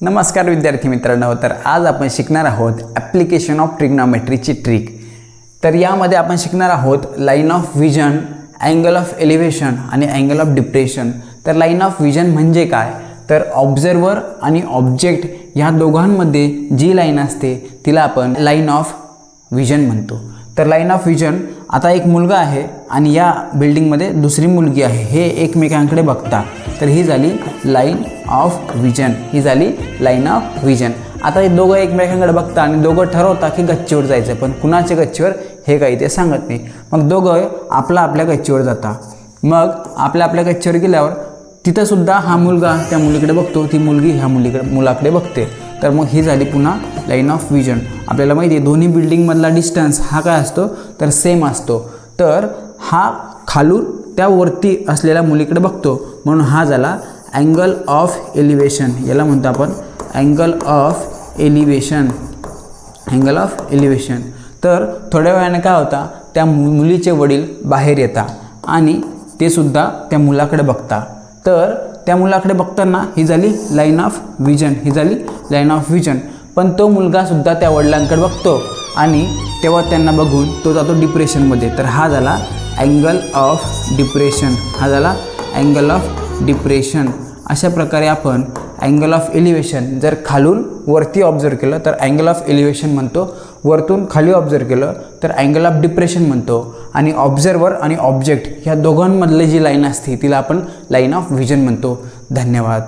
नमस्कार विद्यार्थी मित्रांनो तर आज आपण शिकणार आहोत ॲप्लिकेशन ऑफ ट्रिग्नॉमेट्रीची ट्रिक तर यामध्ये आपण शिकणार आहोत line of vision angle of elevation आणि अँगल ऑफ डिप्रेशन तर लाईन ऑफ विजन म्हणजे काय? तर ऑब्झर्वर आणि ऑब्जेक्ट ह्या दोघांमध्ये जी लाईन असते तिला आपण लाईन ऑफ विजन म्हणतो. तर लाईन ऑफ विजन आता एक मुलगा आहे आणि या बिल्डिंगमध्ये दुसरी मुलगी आहे. हे एकमेकांकडे बघता तर ही झाली लाईन ऑफ विजन ही झाली लाईन ऑफ विजन आता हे दोघं एकमेकांकडे बघता आणि दोघं ठरवता की गच्चीवर जायचं पण कुणाच्या गच्चीवर हे काही ते सांगत नाही. मग दोघं आपला आपल्या गच्चीवर जाता. मग आपल्या आपल्या गच्चीवर गेल्यावर तिथंसुद्धा हा मुलगा त्या मुलीकडे बघतो ती मुलगी ह्या मुलीकडे मुलाकडे बघते. तर मग ही झाली पुन्हा लाईन ऑफ विजन आपल्याला माहिती आहे दोन्ही बिल्डिंगमधला डिस्टन्स हा काय असतो? तर सेम असतो. तर हा खालून त्यावरती असलेल्या मुलीकडे बघतो. म्हणून हा झाला अँगल ऑफ एलिव्हेशन याला म्हणतो आपण angle of elevation angle of elevation तर थोड्या वेळाने काय होता त्या मुलीचे वडील बाहेर येता आणि ते सुद्धा त्या मुलाकडे बघता तर त्या मुलाकडे बघताना ही झाली लाईन ऑफ विजन ही झाली लाईन ऑफ विजन पण तो मुलगासुद्धा त्या वडिलांकडे बघतो. आणि तेव्हा त्यांना बघून तो जातो डिप्रेशनमध्ये तर हा झाला अँगल ऑफ डिप्रेशन हा झाला अँगल ऑफ डिप्रेशन अशा प्रकारे आपण अँगल ऑफ एलिव्हेशन जर खालून वरती ऑब्झर्व केलं तर अँगल ऑफ एलिव्हेशन म्हणतो. वरतून खाली ऑब्झर्व केलं तर अँगल ऑफ डिप्रेशन म्हणतो. आणि ऑब्झर्वर आणि ऑब्जेक्ट ह्या दोघांमधली जी लाईन असते तिला आपण लाईन ऑफ व्हिजन म्हणतो. धन्यवाद.